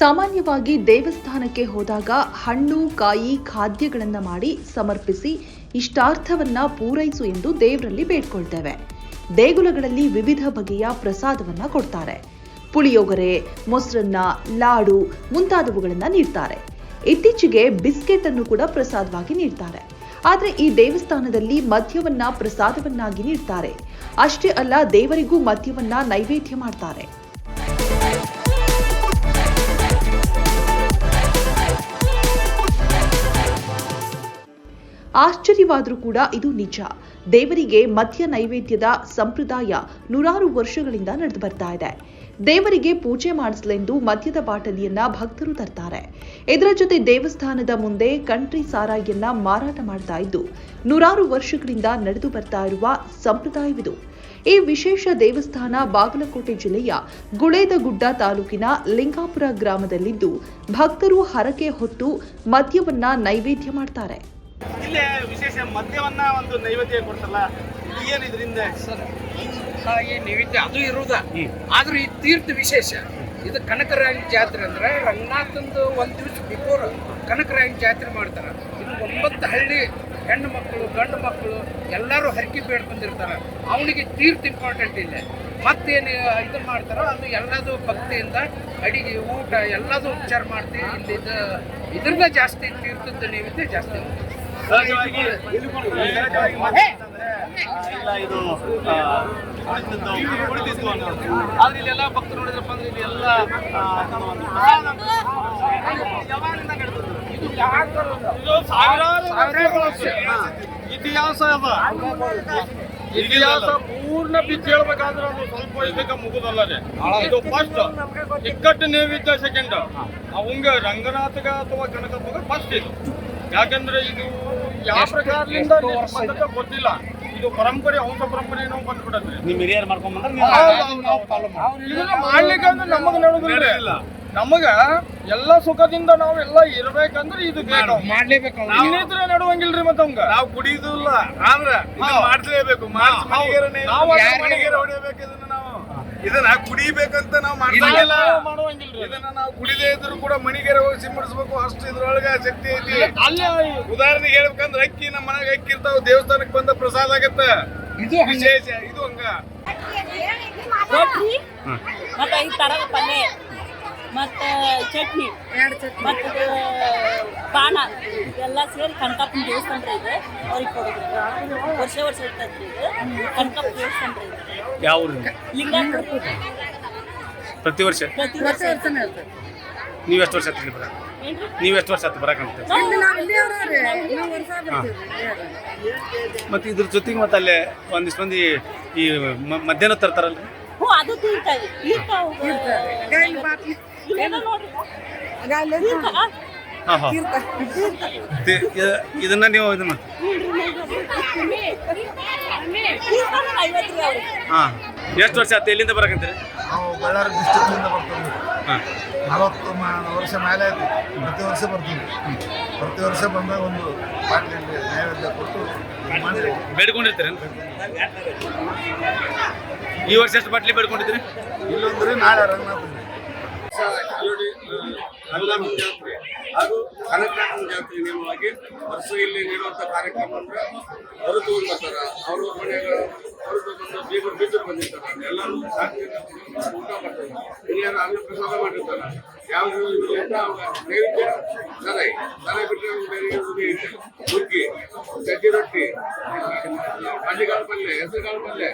ಸಾಮಾನ್ಯವಾಗಿ ದೇವಸ್ಥಾನಕ್ಕೆ ಹೋದಾಗ ಹಣ್ಣು, ಕಾಯಿ, ಖಾದ್ಯಗಳನ್ನು ಮಾಡಿ ಸಮರ್ಪಿಸಿ ಇಷ್ಟಾರ್ಥವನ್ನ ಪೂರೈಸು ಎಂದು ದೇವರಲ್ಲಿ ಬೇಡ್ಕೊಳ್ತೇವೆ. ದೇಗುಲಗಳಲ್ಲಿ ವಿವಿಧ ಬಗೆಯ ಪ್ರಸಾದವನ್ನ ಕೊಡ್ತಾರೆ. ಪುಳಿಯೋಗರೆ, ಮೊಸರನ್ನ, ಲಾಡು ಮುಂತಾದವುಗಳನ್ನ ನೀಡ್ತಾರೆ. ಇತ್ತೀಚೆಗೆ ಬಿಸ್ಕೆಟ್ ಅನ್ನು ಕೂಡ ಪ್ರಸಾದವಾಗಿ ನೀಡ್ತಾರೆ. ಆದ್ರೆ ಈ ದೇವಸ್ಥಾನದಲ್ಲಿ ಮದ್ಯವನ್ನ ಪ್ರಸಾದವನ್ನಾಗಿ ನೀಡ್ತಾರೆ. ಅಷ್ಟೇ ಅಲ್ಲ ದೇವರಿಗೂ ಮದ್ಯವನ್ನ ನೈವೇದ್ಯ ಮಾಡ್ತಾರೆ. ಆಶ್ಚರ್ಯವಾದರೂ ಕೂಡ ಇದು ನಿಜ. ದೇವರಿಗೆ ಮದ್ಯ ನೈವೇದ್ಯದ ಸಂಪ್ರದಾಯ ನೂರಾರು ವರ್ಷಗಳಿಂದ ನಡೆದು ಬರ್ತಾ ಇದೆ. ದೇವರಿಗೆ ಪೂಜೆ ಮಾಡಿಸಲೆಂದು ಮದ್ಯದ ಬಾಟಲಿಯನ್ನ ಭಕ್ತರು ತರ್ತಾರೆ. ಇದರ ಜೊತೆ ದೇವಸ್ಥಾನದ ಮುಂದೆ ಕಂಟ್ರಿ ಸಾರಾಯಿಯನ್ನ ಮಾರಾಟ ಮಾಡ್ತಾ ಇದ್ದು, ನೂರಾರು ವರ್ಷಗಳಿಂದ ನಡೆದು ಬರ್ತಾ ಇರುವ ಸಂಪ್ರದಾಯವಿದು. ಈ ವಿಶೇಷ ದೇವಸ್ಥಾನ ಬಾಗಲಕೋಟೆ ಜಿಲ್ಲೆಯ ಗುಳೇದಗುಡ್ಡ ತಾಲೂಕಿನ ಲಿಂಗಾಪುರ ಗ್ರಾಮದಲ್ಲಿದ್ದು, ಭಕ್ತರು ಹರಕೆ ಹೊತ್ತು ಮದ್ಯವನ್ನ ನೈವೇದ್ಯ ಮಾಡ್ತಾರೆ. ಇಲ್ಲೇ ವಿಶೇಷ ಮದ್ಯವನ್ನ ಒಂದು ನೈವೇದ್ಯ ಕೊಡ್ತಲ್ಲ ಏನು ಇದರಿಂದ? ಸರ್ ನೈವೇದ್ಯ ಅದು ಇರುವುದ. ಆದ್ರೂ ಈ ತೀರ್ಥ ವಿಶೇಷ ಇದು ಕನಕರಾಯನ ಜಾತ್ರೆ ಅಂದ್ರೆ ರಂಗನಾಥಂದು ಒಂದು ದಿವಸ ಬಿಫೋರ್ ಕನಕರಾಯನ ಜಾತ್ರೆ ಮಾಡ್ತಾರೆ. ಇದು ಒಂಬತ್ತು ಹಳ್ಳಿ ಹೆಣ್ಣು ಮಕ್ಕಳು ಗಂಡು ಮಕ್ಕಳು ಎಲ್ಲರೂ ಹರಕೆ ಬೇಡ್ಕೊಂಡಿರ್ತಾರೆ. ಅವನಿಗೆ ತೀರ್ಥ ಇಂಪಾರ್ಟೆಂಟ್ ಇಲ್ಲ. ಮತ್ತೇನು ಇದು ಮಾಡ್ತಾರೋ ಅದು ಎಲ್ಲದು ಭಕ್ತಿಯಿಂದ ಅಡಿಗೆ ಊಟ ಎಲ್ಲದೂ ಉಪಚಾರ ಮಾಡ್ತೀವಿ. ಇಲ್ಲಿ ಇದು ಇದ್ರಿಂದ ಜಾಸ್ತಿ ತೀರ್ಥದ ನೈವೇದ್ಯ ಜಾಸ್ತಿ. ಸಹಜವಾಗಿ ಸಹಜವಾಗಿ ಮಾತಾಡ್ತಂದ್ರೆ, ಇಲ್ಲ ಇದು ಆ, ಕುಡಿತದ್ದು, ಕುಡಿತಿದ್ದು ಅನ್ನೋದು. ಆದ್ರೆ ಇಲ್ಲೆಲ್ಲ ಭಕ್ತರು ನೋಡಿದ್ರಪ್ಪ ಅಂದ್ರೆ ಒಂದು ಯಾವಾಗಿಂದ ನಡೆದದ್ದು? ಇದು ಸಾವಿರಾರು ಸಾವಿರಾರು ವರ್ಷ. ಇತಿಹಾಸ ಅದ. ಇತಿಹಾಸ ಪೂರ್ಣ ಬಿಚ್ಚಿ ಹೇಳ್ಬೇಕಾದ್ರೆ ಅದು ಸ್ವಲ್ಪ ಇದಕ್ಕೆ ಮುಗುದಲ್ಲದೆ. ಇದು ಫಸ್ಟ್ ಇಕ್ಕಟ್ಟು ನೈವೇದ್ಯ ಸೆಕೆಂಡ್ ಅವಂಗ ರಂಗನಾಥಗ ಅಥವಾ ಕನಕಪ್ಪಗ ಫಸ್ಟ್ ಇದು. ಯಾಕಂದ್ರೆ ಇದು ಯಾವ ಪ್ರಕಾರದಿಂದ ಬಂದದ ಗೊತ್ತಿಲ್ಲ. ಇದು ಪರಂಪರೆ ವಂಶ ಪರಂಪರೆ ಏನೋ ಬಂದ್ಬಿಡತ್ತೆ ನಿಮ್ ಹಿರಿಯರು ಮಾಡ್ಕೊಂಡ್ ಇದನ್ನ ಮಾಡ್ಲಿಕ್ಕೆ ಅಂದ್ರೆ ನಮಗ ನಡೆದಿಲ್ಲ ನಮಗ ಎಲ್ಲ ಸುಖದಿಂದ ನಾವು ಎಲ್ಲ ಇರ್ಬೇಕಂದ್ರೆ ಇದು ಬೇಕು ಮಾಡ್ಲೇಬೇಕು. ಇನ್ನಿದ್ರೆ ನಡುವಂಗಿಲ್ರಿ ಮತ್ತ ಅವಂಗ ನಾವು ಕುಡಿಯುದಿಲ್ಲ ಆದ್ರೆ ಮಾಡ್ಲೇಬೇಕು. ನಾವು ಹೊಡಿಬೇಕು ಇದನ್ನ ನಾವು ಇದನ್ನ ಕುಡಿಬೇಕಂತ ನಾವು ಮಾಡಿಲ್ಲ ಇದನ್ನ ನಾವು ಕುಡಿದೇ ಇದ್ರು ಕೂಡ ಮಣಿಗೆರೆ ಹೋಗಿ ಸಿಂಪಡಿಸ್ಬೇಕು ಅಷ್ಟು ಇದ್ರೊಳಗ ಶಕ್ತಿ ಐತಿ. ಉದಾಹರಣೆ ಉದಾಹರಣೆಗೆ ಹೇಳ್ಬೇಕಂದ್ರೆ ಅಕ್ಕಿ ನಮ್ಮ ಮನೆಗೆ ಅಕ್ಕಿ ಇರ್ತಾವ ದೇವಸ್ಥಾನಕ್ಕೆ ಬಂದ ಪ್ರಸಾದ ಆಗತ್ತ. ಇದು ವಿಶೇಷ ಇದು ಹಂಗ. ಮತ್ತೆ ಥರದ ಪಲ್ಯ ಮತ್ತೆ ಚಟ್ನಿ. ಮತ್ತು ಪಾನ. ಎಲ್ಲ ಸೇರಿ ಕಣ್ಕಪ್ಪನ ದೇವಸ್ಥಾನ ಇದೆ. ಅವ್ರಿಗೆ ಕೊಡೋದು. ವರ್ಷ ವರ್ಷ ಇರ್ತೈತೆ ಇದು. ಕಣ್ಕಪ್ಪ ದೇವಸ್ಥಾನ ಇದು. ಯಾವ ಪ್ರತಿ ವರ್ಷ? ಪ್ರತಿ ವರ್ಷ. ಇರ್ತದೆ ನೀವ್ ಎಷ್ಟು ವರ್ಷ ಬರ? ನೀವ್ ಎಷ್ಟು ವರ್ಷ ಆತು ಬರಕಂತ ಮತ್ತೆ ಇದ್ರ ಜೊತೆಗೆ ಮತ್ತೆ ಅಲ್ಲೇ ಒಂದಿಷ್ಟು ಮಂದಿ ಈ ಮಧ್ಯಾಹ್ನ ತರ್ತಾರಲ್ಲ ಅದು ತೀರ್ಥ ಹಾ. ಹಾ ತಿ- ಇದ- ಇದನ್ನ ನೀವು ಇದನ್ನ ತೀರ್ಥನ ಐವತ್ತು ರೀ ಅವ್ರಿಗೆ ಹಾ. ಎಷ್ಟು ವರ್ಷ ಆಯ್ತು ಎಲ್ಲಿಂದ ಬರಕಂತ ನಾವು ಬಳ್ಳಾರಿ ಡಿಸ್ಟ್ರಿಕ್ಟಿಂದ ಬರ್ತೀವಿ. ಹಾ. ನಲವತ್ತು ಮ- ವರ್ಷ ಮೇಲೆ ಆಯ್ತು. ಪ್ರತಿ ವರ್ಷ ಬರ್ತೀವಿ. ಪ್ರತಿ ವರ್ಷ ಬಂದಾಗ ಒಂದು ಬಾಟ್ಲಿಯಲ್ಲಿ ನೈವೇದ್ಯ ಕೊಟ್ಟು ಇದು ಮಾಡಿ ಬೇಡ್ಕೊಂಡಿರ್ತೀರಿ ಈ ವರ್ಷ ಎಷ್ಟು ಬಾಟ್ಲಿ ಬೇಡ್ಕೊಂಡಿದ್ರಿ ಇಲ್ಲೊಂದ್ರೆ ನಾಳೆ ರಂಗನಾಥ. ಹಾಗೂ ಕನಕನಾಥನ ಜಾತ್ರೆ ನಿಯಮವಾಗಿ ವರ್ಷ ಇಲ್ಲಿ ನೀಡುವಂಥ ಕಾರ್ಯಕ್ರಮ ಅಂದ್ರೆ ಹೊರತು ಬರ್ತಾರ ಅವ್ರ ಮನೆಗಳು ಹೊರತು ಬಂದು ಬೀಗರು ಬಿದ್ದರು ಬಂದಿರ್ತಾರ ಎಲ್ಲರೂ ಸಾಕಿ ಊಟ ಮಾಡ್ತಾರೆ ಇಲ್ಲಿ ಅನ್ನ ಪ್ರಸಾದ ಮಾಡಿರ್ತಾರ ಯಾವ್ದು ಊಟ ನೈವೇದ್ಯ ತಲೆ ತಲೆ ಬಿಟ್ಟರೆ ಬೇರೆ ಏನು ಹುಡುಗಿ ಹುಗ್ಗಿ ಸಜ್ಜಿ ರೊಟ್ಟಿ ಮಲ್ಲಿಗಾಳ ಪಲ್ಯ ಹೆಸರುಗಾಳ ಪಲ್ಯ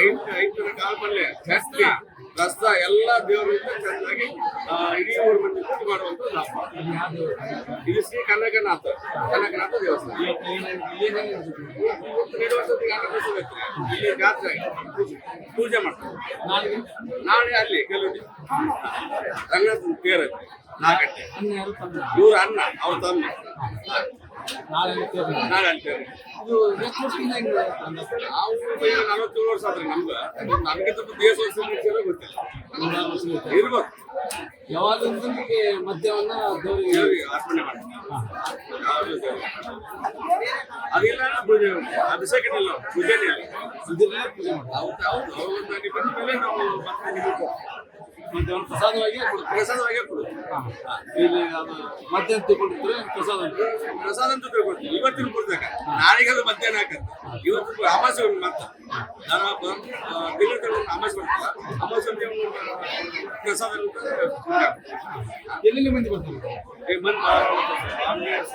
ಐದು ಐದು ಕಾಳ ಪಲ್ಯ ಚಟ್ನಿ ರಸ ಎಲ್ಲ ದೇವರಿಂದ ಚೆನ್ನಾಗಿ ಇಡೀ ಊರು ಮಂದಿ ಕೂಡಿ ಮಾಡುವಂತ ಇದು ಶ್ರೀ ಕನಕನಾಥ ಕನಕನಾಥ ದೇವಸ್ಥಾನ. ಎರಡು ಯಾರು ಗೊತ್ತಿರುತ್ತೆ. ಇಲ್ಲಿ ಜಾತ್ರೆ ಪೂಜೆ ಪೂಜೆ ಮಾಡ್ತಾರೆ. ನಾಳೆ ಅಲ್ಲಿ ಕೆಲವು ರಂಗನಾಥ ತೇರ್ ನಾಗಟ್ಟೆ. ಇವ್ರ ಅಣ್ಣ ಅವ್ರ ತಂದೆ. ನಾಳೆ ಅಂತೇಳಿ ನಾವು ಈಗ ನಲವತ್ತೇಳು ವರ್ಷ ಆದ್ರಿ ನಮ್ಗೆ ನಮ್ಗೆ ತಪ್ಪ ದೇಶ ಗೊತ್ತಿಲ್ಲ ಇರ್ಬೇಕು ಯಾವಾಗಲೂ ಮದ್ಯವನ್ನ ದೇವರಿಗೆ ಅರ್ಪಣೆ ದೇವ್ರಿಗೆ. ಅದಿಲ್ಲ ಪೂಜೆ ಅಭಿಷೇಕ ಪೂಜೆನೇ ಇದನ್ನೇ ಪೂಜೆ ಮೇಲೆ ನಾವು ಮಧ್ಯಾಹ್ನ ಪ್ರಸಾದವಾಗಿ ಕೊಡ್ತಾರೆ ಪ್ರಸಾದವಾಗಿ ಕೊಡುದು ಇಲ್ಲಿ ಅದು ಮಧ್ಯಾಹ್ನ ತಗೊಂಡಿದ್ರೆ ಪ್ರಸಾದ ಪ್ರಸಾದ ಅಂತ ತಿಳ್ಕೊಡ್ತೀವಿ ಇವತ್ತಿನ ಪುಸ್ತಕ ನಾಳೆಗೆ ಅದು ಮಧ್ಯಾಹ್ನ ಹಾಕತ್ತೆ. ಇವತ್ತು ಅಮಾಸೆ ಒಂದು ಮತ್ತ ನಾನು ತಿಂಗಳ ಒಂದು ಅಮಾಸೆ ಅಂತ ಅಮಾಸೆ ಪ್ರಸಾದ ಎಲ್ಲೆಲ್ಲಿ ಮಂದಿ ಬರ್ತಾರೆ?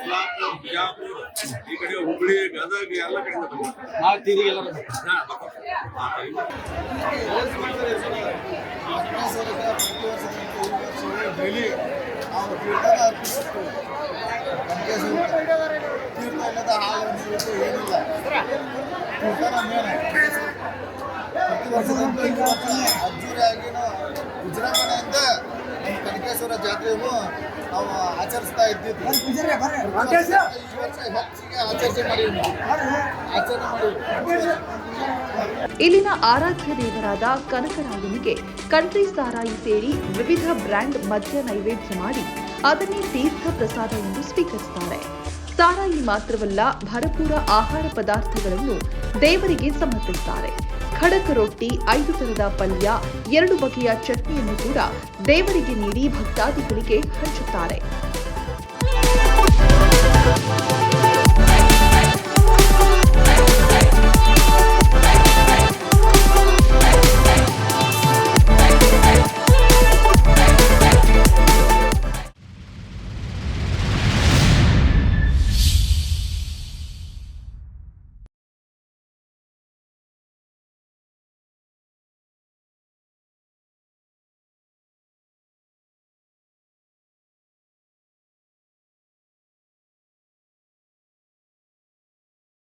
ಬಿಜಾಪುರ ಈ ಕಡೆ ಹುಬ್ಳಿ ಗದಗ ಎಲ್ಲ ಕಡೆಯಿಂದ ಬಂದಿದ್ದಾರೆ ನಾಳೆ ತೀರಿಗೆ ಎಲ್ಲ ಬರ್ತಾರೆ ಬರ್ತಾರೆ. ಡೈಲಿ ನಾವು ಕನಕೇಶ್ವರ ತೀರ್ಥ ಇಲ್ಲದ ಹಾಲು ಏನಿಲ್ಲ ತೀರ್ಥನ ಮೇನ್ ಪ್ರತಿ ವರ್ಷದಂತೆ ಅದ್ದೂರಿಯಾಗಿ ನಾವು ವಿಜೃಂಭಣೆಯಿಂದ ನಮ್ಮ ಕನಕೇಶ್ವರ ಜಾತ್ರೆಯನ್ನು ನಾವು ಆಚರಿಸ್ತಾ ಇದ್ದಿದ್ವಿ ವರ್ಷ ಈ ವರ್ಷ ಹೆಚ್ಚಿಗೆ ಆಚರಣೆ ಮಾಡಿದ್ವಿ ಆಚರಣೆ ಮಾಡಿದ್ವಿ ಇಲ್ಲಿನ ಆರಾಧ್ಯ ದೇವರಾದ ಕನಕರಾಯನಿಗೆ ಕಂಟ್ರಿ ಸಾರಾಯಿ ಸೇರಿ ವಿವಿಧ ಬ್ರ್ಯಾಂಡ್ ಮದ್ಯ ನೈವೇದ್ಯ ಮಾಡಿ ಅದನ್ನೇ ತೀರ್ಥ ಪ್ರಸಾದ ಎಂದು ಸ್ವೀಕರಿಸುತ್ತಾರೆ ಸಾರಾಯಿ ಮಾತ್ರವಲ್ಲ ಭರಪೂರ ಆಹಾರ ಪದಾರ್ಥಗಳನ್ನು ದೇವರಿಗೆ ಸಮರ್ಪಿಸುತ್ತಾರೆ ಖಡಕ್ ರೊಟ್ಟಿ ಐದು ತರದ ಪಲ್ಯ ಎರಡು ಬಗೆಯ ಚಟ್ನಿಯನ್ನು ಕೂಡ ದೇವರಿಗೆ ನೀಡಿ ಭಕ್ತಾದಿಗಳಿಗೆ ಹಂಚುತ್ತಾರೆ.